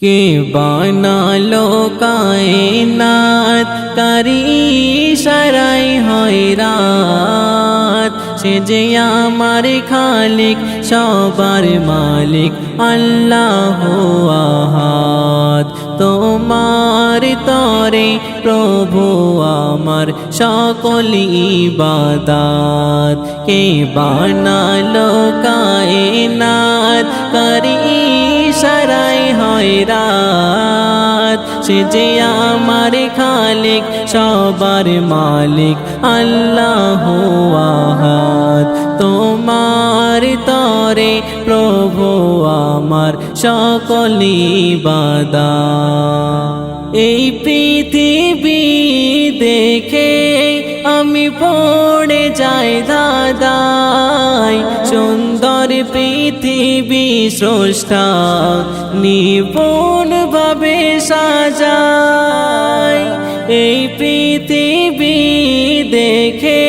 কে বানালো কায়নাত? কারি সারাই হয় রাত। সে যে আমার খালিক, সবার মালিক আল্লাহ আহাদ। তোমার তরে প্রভু আমার সকল ইবাদাত। কে বানালো কায়নাত? করি সারাই হয় রাত। সে যে আমার খালিক, সবার মালিক আল্লাহ আহাদ। তোমার তরে প্রভু আমার সকল ইবাদা এই পৃথিবী দেখে পড়ে যাই দাদাই, সুন্দর পৃথিবী স্রষ্টা, নিপুণ ভাবে সাজাই। এই পৃথিবী দেখে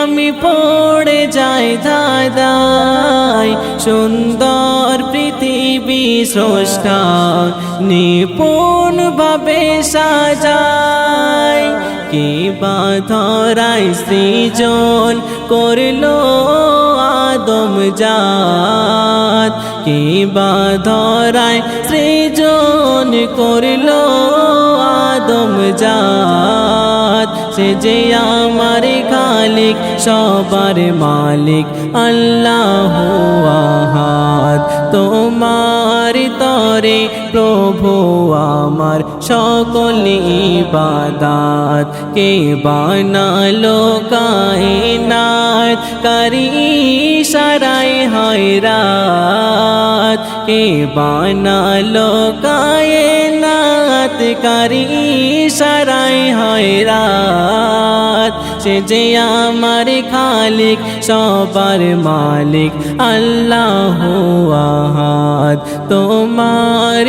আমি পড়ে যাই দাদাই, সুন্দর পৃথিবী স্রষ্টা, নিপুণ ভাবে সাজাই। কি বাধরাই সৃজন করল আদম জাত। কি বাধরাই সৃজন করল আদম জাত। সে যে আমার খালিক, সবার মালিক, আল্লাহ আহাদ। তোমার তরে প্রভু আমার সকল ইবাদাত, কে বানালো কায়নাত, করি সারাই হয় রাত কে বানালো কায়নাত, করি সারাই হয় রাত সে যে আমার খালিক, সবার মালিক, আল্লাহ আহাদ তোমার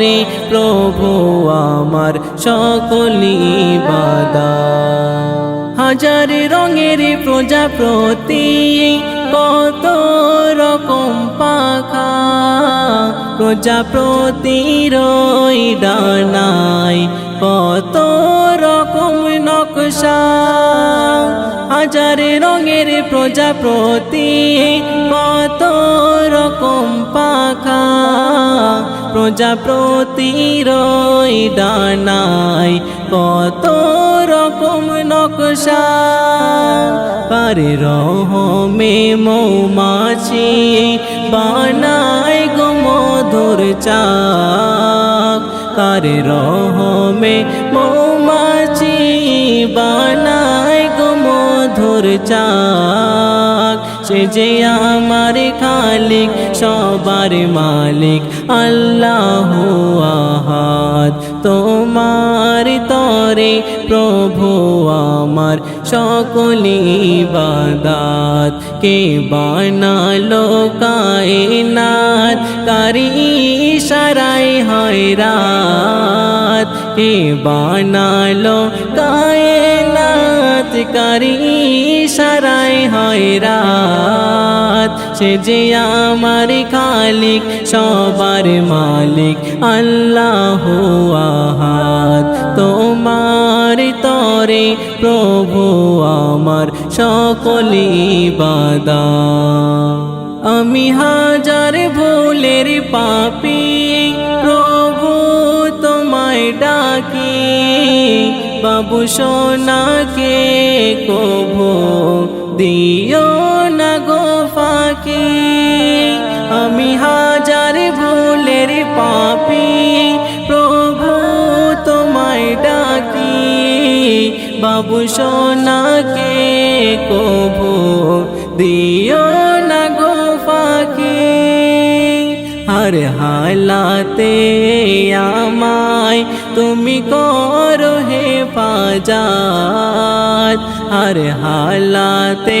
তরে প্রভু আমার সকল বাদা হাজার রঙের প্রজাপতি, কত রকম পাখা। প্রজাপতির ওই ডানায় কত রকম নকশা। হাজার রঙের প্রজাপতি, কত রকম পাখা। প্রজাপতির ডানায় কত রকম নকশা। পার রহমে মৌমাছি বানায় গো মধুর চাক কার রহমে মৌমাছি বানায় গো মধুর চাক সে যে আমার খালিক, সবার মালিক, আল্লাহ আহাদ। তোমার তরে প্রভু আমার সকল ইবাদাত কে বানালো কায়নাত, কারি সারাই হয় রাত কে বানালো কায়নাত কারি সারাই হয় রাত। সে যে আমার খালিক, সবার মালিক, আল্লাহ আহাদ। তোমার তরে প্রভু আমার সকল ইবাদা আমি হাজার ভুলের পাপি বাবু সোনাকে কভো দিও না গো ফাঁকি। আমি হাজার ভুলের পাপি, প্রভু তোমায় ডাকি। বাবু সোনাকে কভো দিও না গো ফাঁকি। হর হালাতে আমায় তুমি হে পাজাত হর হালাতে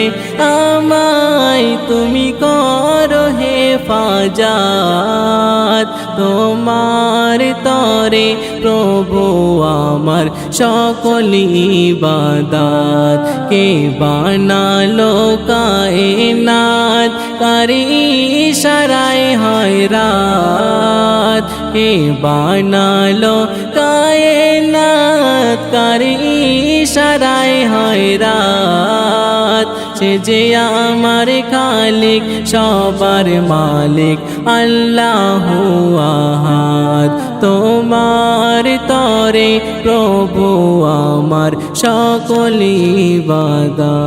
আমায় তুমি করো হে ফাজাত তোমার তরে প্রভু আমার সকল ইবাদাত। কে বানালো কায়নাত, কারি সারাই হয় রাত কে বানালো কায়নাত সারাই হয় রাত। সে যে আমার খালিক, সবার মালিক আল্লাহ আহাদ। তোমার তরে প্রভু আমার সকলি বাদা।